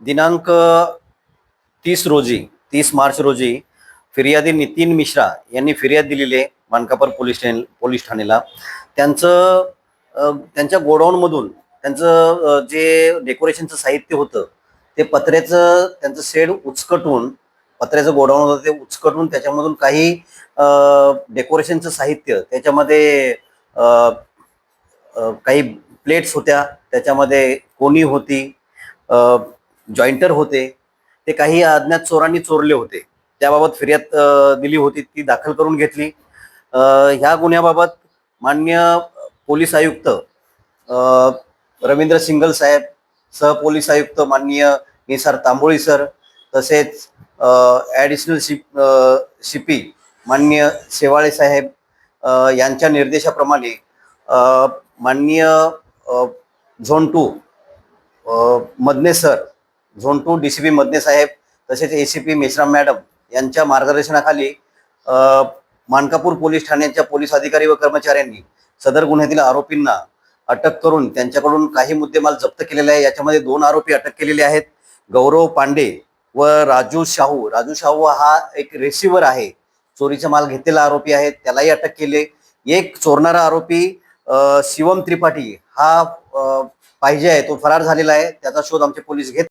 दिनांक तीस रोजी तीस मार्च रोजी फिर्यादी नितीन मिश्रा यांनी फिर्याद दिलेली आहे मानकापूर पोलीस ठाणे पोलीस ठाण्याला त्यांचं त्यांच्या गोडाऊनमधून त्यांचं जे डेकोरेशनचं साहित्य होतं ते पत्र्याचं त्यांचं शेड उचकटून पत्र्याचं गोडाऊन होतं ते उचकटून त्याच्यामधून काही डेकोरेशनचं साहित्य त्याच्यामध्ये काही प्लेट्स होत्या त्याच्यामध्ये कोणी होती जॉईंटर होते. ते काही अज्ञात चोरांनी चोरले होते. त्याबाबत फिर्याद दिली होती ती दाखल करून घेतली. ह्या गुन्ह्याबाबत मान्य पोलीस आयुक्त रवींद्र सिंगल साहेब सहपोलीस आयुक्त माननीय निसार तांबोळी सर तसेच ॲडिशनल शिप शिपी माननीय शेवाळे साहेब यांच्या निर्देशाप्रमाणे माननीय zone two Madne sir zone two D C P Madne साहेब तसेच A C P Meshram madam यांच्या मार्गदर्शनाखाली मानकापूर पोलीस ठाण्याच्या पोलीस अधिकारी व कर्मचाऱ्यांनी सदर गुन्ह्यातील आरोपींना अटक करून त्यांच्याकडून काही मुद्देमाल जप्त केलेले आहे. याच्यामध्ये दोन आरोपी अटक केलेले आहेत. गौरव पांडे व राजू शाहू. राजू शाहू हा एक रेसिवर आहे. चोरीचा माल घेतलेला आरोपी आहे. त्यालाही अटक केले. एक चोरणारा आरोपी शिवम त्रिपाठी हा अ, पाहिजे आहे तो फरार झालेला आहे. त्याचा शोध आमचे पोलीस घेत